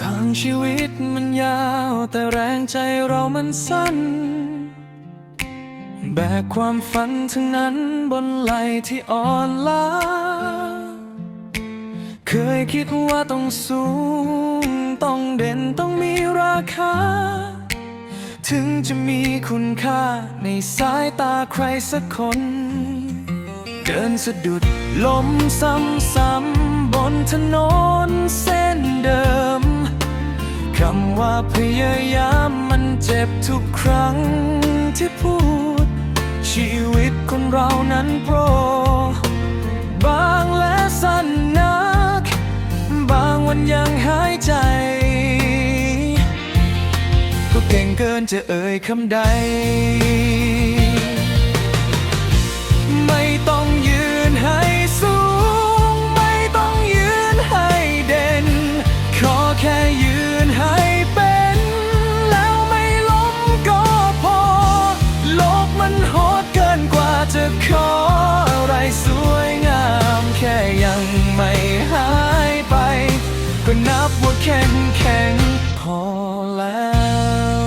ทางชีวิตมันยาวแต่แรงใจเรามันสั้น แบกความฝันทั้งนั้นบนไหลที่อ่อนล้า เคยคิดว่าต้องสูง ต้องเด่นต้องมีราคา ถึงจะมีคุณค่าในสายตาใครสักคน เดินสะดุดล้มซ้ำๆบนถนนเส้นเดิม พยายามมันเจ็บทุกครั้งที่พูด ชีวิตคนเรานั้นโปร บางและสั้นนัก บางวันยังหายใจ ก็เก่งเกินจะเอ่ยคำใด อแล้ว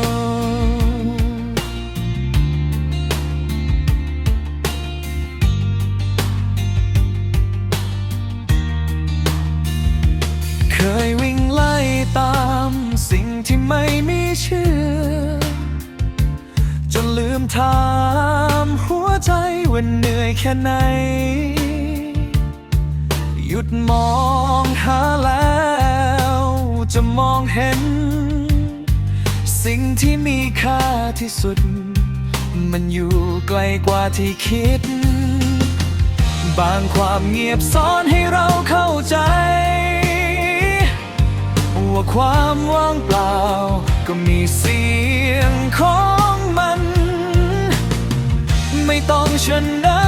เคยวิ่งไล่ตามสิ่งที่ไม่มีชื่อ จนลืมถามหัวใจว่าเหนื่อยแค่ไหน หยุดมองหาแล้ว จะมองเห็น สิ่งที่มีค่าที่สุด มันอยู่ไกลกว่าที่คิด บางความเงียบซ่อนให้เราเข้าใจ ว่าความว่างเปล่า ก็มีเสียงของมัน ไม่ต้องชนะ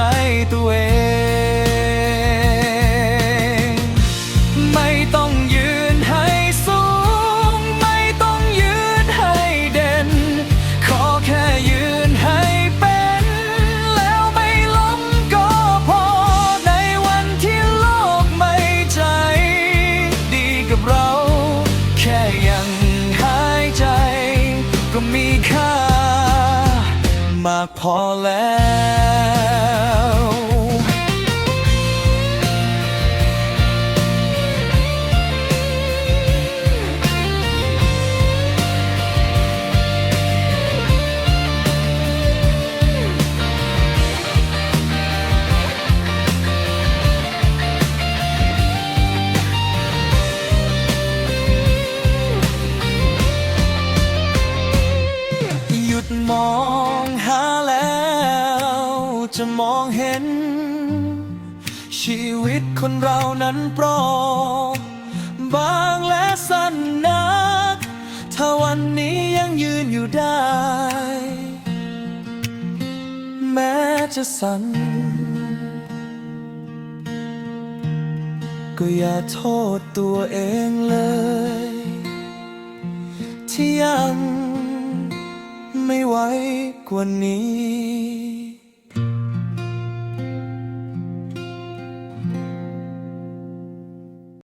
ใจตัวเอง ไม่ต้องยืนให้สูง ไม่ต้องยืนให้เด่น ขอแค่ยืนให้เป็น แล้วไม่ล้มก็พอ ในวันที่โลกไม่ใจ ดีกับเรา แค่ยังหายใจ ก็มีค่ามากพอแล้ว ยุดมองหาแล้ว จะมองเห็น ชีวิตคนเรานั้นโปรบางและสั้นนัก ถ้าวันนี้ยังยืนอยู่ได้ แม้จะสั่นก็อย่าโทษตัวเองเลย ที่ยัง ไม่ไหวกว่านี้